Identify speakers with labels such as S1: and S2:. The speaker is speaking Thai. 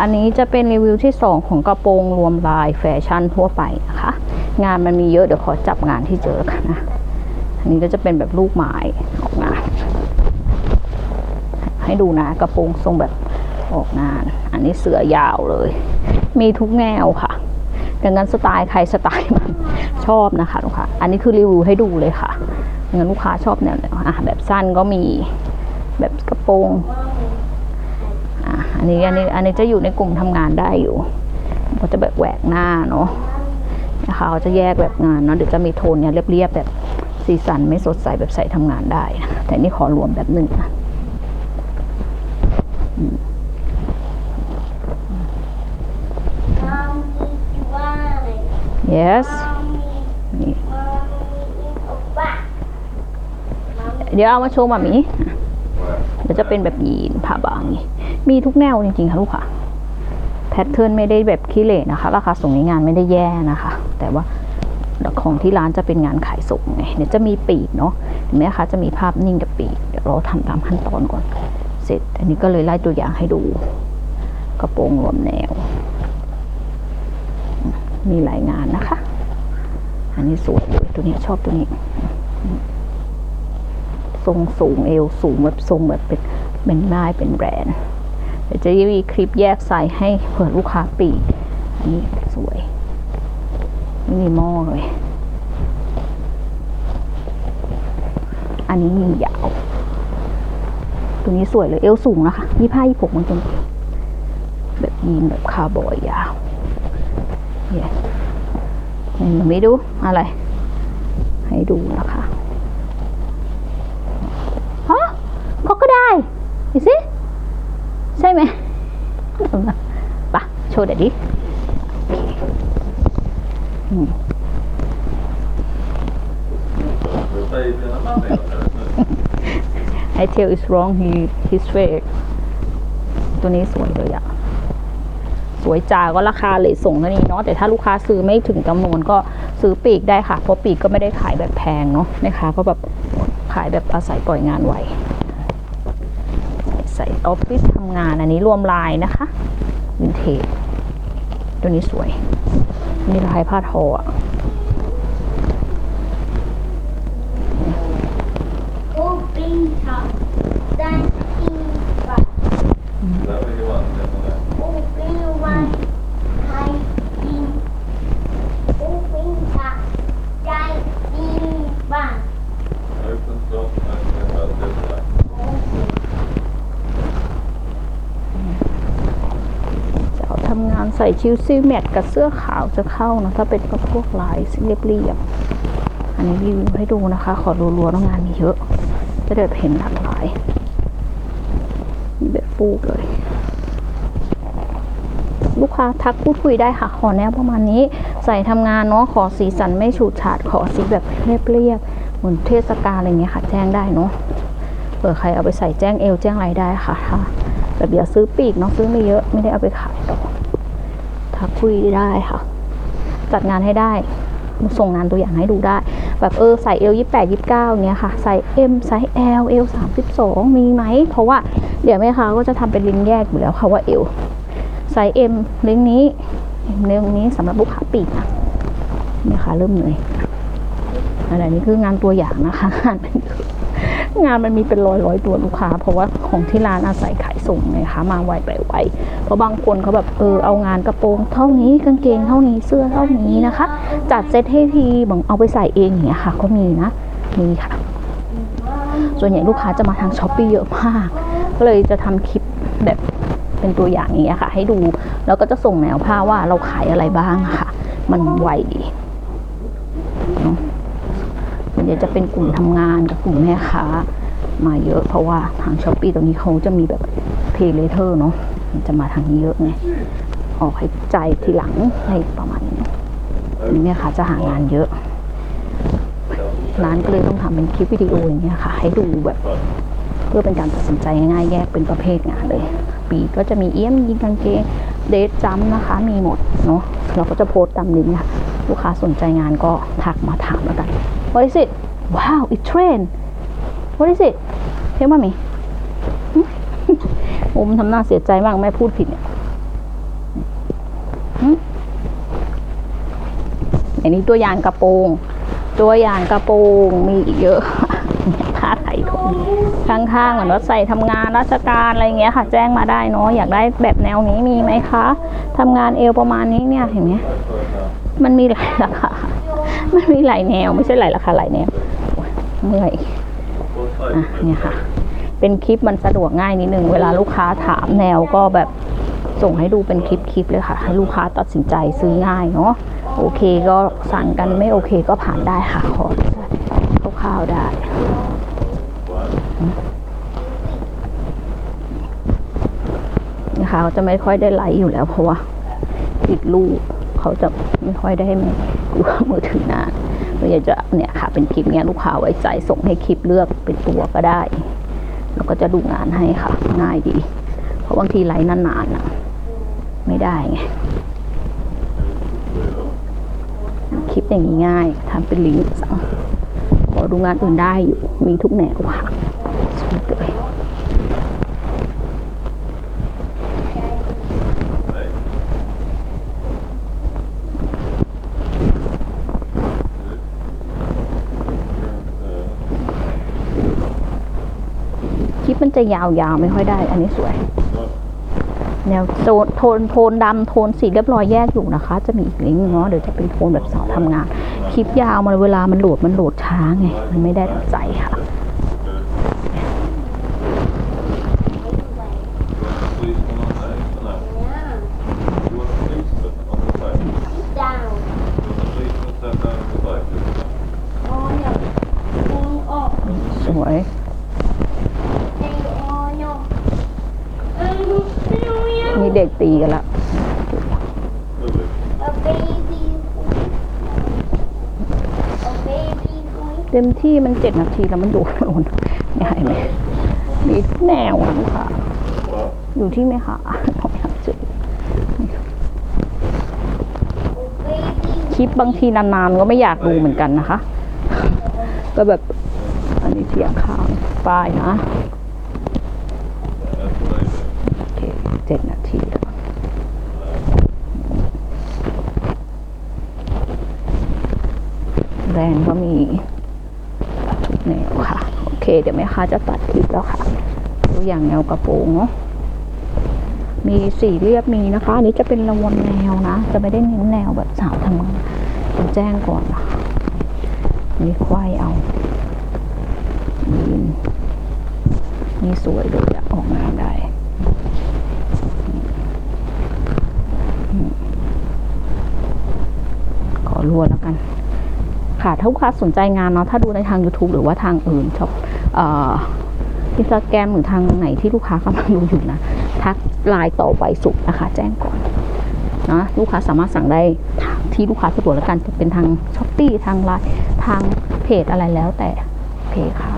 S1: อันนี้จะเป็นรีวิวที่ 2 ของกระโปรงรวมลายแฟชั่นทั่วไปนะคะ งานมันมีเยอะเดี๋ยวขอจับงานที่เจอกันนะ อันนี้ก็จะเป็นแบบลูกไม้ออกงาน ให้ดูนะกระโปรงทรงแบบออกงาน อันนี้เสือยาวเลย มีทุกแนวค่ะ ดังนั้นสไตล์ใครสไตล์มันชอบนะคะลูกค้า อันนี้คือรีวิวให้ดูเลยค่ะงั้นลูกค้าชอบแนวไหนอะแบบสั้นก็มีแบบกระโปรง อะอันนี้อันนี้อันนี้จะอยู่ในกลุ่มทำงานได้อยู่ก็จะแบบแหวกหน้าเนาะนะคะเขาจะแยกแบบงานเนาะเดี๋ยวจะมีโทนเนี่ยเรียบๆแบบสีสันไม่สดใสแบบใส่ทำงานได้นะแต่นี่ขอรวมแบบหนึ่งนะ
S2: Mommy Duane.
S1: yes
S2: Mommy,
S1: นี่
S2: mommy Opa.
S1: เดี๋ยวเอามาโชว์มามีเดี๋ยวจะเป็นแบบยีนผ้าบางนี่ มีทุกแนวจริงๆค่ะลูกค่ะแพทเทิร์นไม่ได้แบบขี้เหร่นะคะ ราคาส่งในงานไม่ได้แย่นะคะ แต่ว่าของที่ร้านจะเป็นงานขายส่งไงเดี๋ยวจะมีปีกเนาะเห็นไหมคะจะมีภาพนิ่งกับปีกเดี๋ยวเราทำตามขั้นตอนก่อน เสร็จ อันนี้ก็เลยไล่ตัวอย่างให้ดู กระโปรงรวมแนว มีหลายงานนะคะ อันนี้สวยเลยตัวนี้ชอบตัวนี้ ทรงสูงเอวสูงแบบทรงแบบเป็นเป็นได้เป็นแบรนด์ เดี๋ยวจะมีคลิปแยกไซส์ให้เผื่อลูกค้าปีกอันนี้สวยไม่มีหม้อเลย อันนี้มียาว ตัวนี้สวยเลยเอวสูงนะคะยี่ห้ายี่หกมันเป็นแบบยีนแบบคาร์บอยยาวเนี่ยนี่มันไม่ดูอะไร ให้ดูนะคะฮะเขาก็ได้ดูสิ ใช่ไหมปะโชว์เดี๋ยวดิโอเคอืม I tell is wrong he his fake ตัวนี้สวยเลยอะสวยจ่าก็ราคาเลยส่งเท่านี้เนาะแต่ถ้าลูกค้าซื้อไม่ถึงจำนวนก็ซื้อปีกได้ค่ะ เพราะปีกก็ไม่ได้ขายแบบแพงเนาะนะคะก็แบบขายแบบอาศัยปล่อยงานไว ใส่ออฟฟิศทำงานอันนี้รวมลายนะคะวินเทจตัวนี้สวยนี่ลายผ้าทออะ
S2: Open top. Dancing back. Open one. Hiding. Open top. Dancing back.
S1: จะเอาทำงาน ใส่ชิวซี่แมทกับเสื้อขาวจะเข้านะถ้าเป็นพวกลายเรียบๆอันนี้รีวิวให้ดูนะคะ ขอรัวๆแล้วงงานมีเยอะ จะได้เห็นหลากหลายมีแบบฟูกเลย ลูกค้าทักพูดคุยได้ค่ะ ขอแนวประมาณนี้ ใส่ทำงานเนาะขอสีสันไม่ฉูดฉาดขอสีแบบเรียบๆเหมือนเทศกาลอะไรเงี้ยค่ะ แจ้งได้เนาะเผื่อใครเอาไปใส่แจ้งเอวแจ้งอะไรได้ค่ะถ้าแบบอย่าซื้อปีกเนาะซื้อไม่เยอะไม่ได้เอาไปขายหรอ ทักคุยได้ค่ะ จัดงานให้ได้ส่งงานตัวอย่างให้ดูได้ แบบเออใส่เอลยี่แปดยี่เก้าเนี้ยค่ะ ใส่เอ็มไซส์เอลเอลสามสิบสองมีไหม เพราะว่าเดี๋ยวแม่ค้าก็จะทำเป็นลิงก์แยกอยู่แล้วค่ะว่าเอลไซส์เอ็มลิงก์นี้เรื่องนี้สำหรับลูกค้าปีกนะแม่ค้าเริ่มเหนื่อยอะไรนี้คืองานตัวอย่างนะคะงานเป็น งานมันมีเป็นร้อยร้อยตัวลูกค้า เพราะว่าของที่ร้านอาศัยขายส่งไงคะมาไวไปไวเพราะบางคนเขาแบบเออเอางานกระโปรงเท่านี้กางเกงเท่านี้เสื้อเท่านี้นะคะ จัดเซตให้ทีบางเอาไปใส่เองอย่างเงี้ยค่ะ ก็มีนะมีค่ะ ส่วนใหญ่ลูกค้าจะมาทางช้อปปี้เยอะมาก ก็เลยจะทำคลิปแบบเป็นตัวอย่างอย่างเงี้ยค่ะ ให้ดูแล้วก็จะส่งแนวผ้าว่าเราขายอะไรบ้างค่ะ มันไวดี หญ่จะเป็นกลุ่มทำงานกับกลุ่มแม่ค้ามาเยอะ เพราะว่าทางช้อปปี้ตรงนี้เขาจะมีแบบเพย์เลเทอร์เนาะมันจะมาทางนี้เยอะไงออกให้ใจทีหลังอะไรประมาณนี้นี่แม่ค้าจะหางานเยอะร้านก็เลยต้องทำเป็นคลิปวิดีโออย่างเงี้ยค่ะ ให้ดูแบบเพื่อเป็นการตัดสินใจง่ายๆแยกเป็นประเภทงานเลย ปีก็จะมีเอี้ยมยิงกางเกงเดทจัมนะคะ มีหมดเนาะเราก็จะโพสต์ตามลิงก์ค่ะลูกค้าสนใจงานก็ทักมาถามแล้วกัน What is it Wow it trend What is it เฮ้ยมามีผมทำหน้าเสียใจมากแม่พูดผิดเนี่ย อันนี้ตัวอย่างกระโปรง ตัวอย่างกระโปรงมีอีกเยอะผ้าไทยถุงข้างๆเหมือนว่าใส่ทำงานราชการอะไรเงี้ยค่ะ แจ้งมาได้เนาะอยากได้แบบแนวนี้มีไหมคะทำงานเอวประมาณนี้เนี่ยเห็นไหมมันมีหลายราคา มันมีหลายแนว ไม่ใช่หลายราคาหลายแนวเมื่อยอะเนี่ยค่ะ เป็นคลิปมันสะดวกง่ายนิดนึง เวลาลูกค้าถามแนวก็แบบส่งให้ดูเป็นคลิปคลิปเลยค่ะ ให้ลูกค้าตัดสินใจซื้อง่ายเนาะโอเคก็สั่งกันไม่โอเคก็ผ่านได้ค่ะขอคร่าวๆได้นะคะจะไม่ค่อยได้ไลฟ์อยู่แล้วเพราะว่าติดลูก เขาจะไม่ค่อยได้ไม่ดูมือถือนานเราอยากจะเนี่ยค่ะเป็นคลิปเนี้ยลูกค้าไว้ใจส่งให้คลิปเลือกเป็นตัวก็ได้ แล้วก็จะดูงานให้ค่ะ ง่ายดี เพราะบางทีไลฟ์นานๆน่ะไม่ได้ไงคลิปอย่างนี้ง่ายทำเป็นลิงก์สั่งพอดูงานอื่นได้อยู่มีทุกแนวค่ะสุดเลย มันจะยาวๆไม่ค่อยได้ อันนี้สวย แนวโซนโทนโทนดำโทนสีเรียบร้อยแยกอยู่นะคะ จะมีอีกลิงก์เนาะเดี๋ยวจะเป็นโทนแบบสาวทำงาน คลิปยาวมันเวลามันโหลดมันโหลดช้าไง มันไม่ได้ดังใจค่ะ เด็กตีกันละเต็มที่มันเจ็ดนาทีแล้วมันโดดโดนเนี่ยไหมมีแนวค้าอยู่ที่ไหมคะของอยากจอ
S2: baby
S1: คลิปบางทีนานๆก็ไม่อยากดูเหมือนกันนะคะ ก็แบบอันนี้เสียงข่าวป้ายนะ โอ เจ็ดนาทีแล้วแบรนด์ก็มีทุกแนวค่ะ โอเค เดี๋ยวแม่ค้าจะตัดคลิปแล้วค่ะตัวอย่างแนวกระโปรงเนาะมีสี่เรียบมีนะคะ อันนี้จะเป็นระวนแนวนะ จะไม่ได้เน้นแนวแบบสาวทำงานต้องแจ้งก่อนนะมีควายเอายีนี่สวยเลยอะออกงานได้ ขอ รัวแล้วกัน ค่ะ ถ้าลูกค้าสนใจงานเนาะถ้าดูในทาง YouTube หรือว่าทางอื่นชอบอินสตาแกรมหรือทางไหนที่ลูกค้ากำลังดูอยู่นะ ทักไลน์ต่อไปสุกนะคะ แจ้งก่อนนะลูกค้าสามารถสั่งได้ที่ลูกค้าสะดวกแล้วกันจะเป็นทางช้อปปี้ทางไลน์ทางเพจอะไรแล้วแต่โอเคค่ะ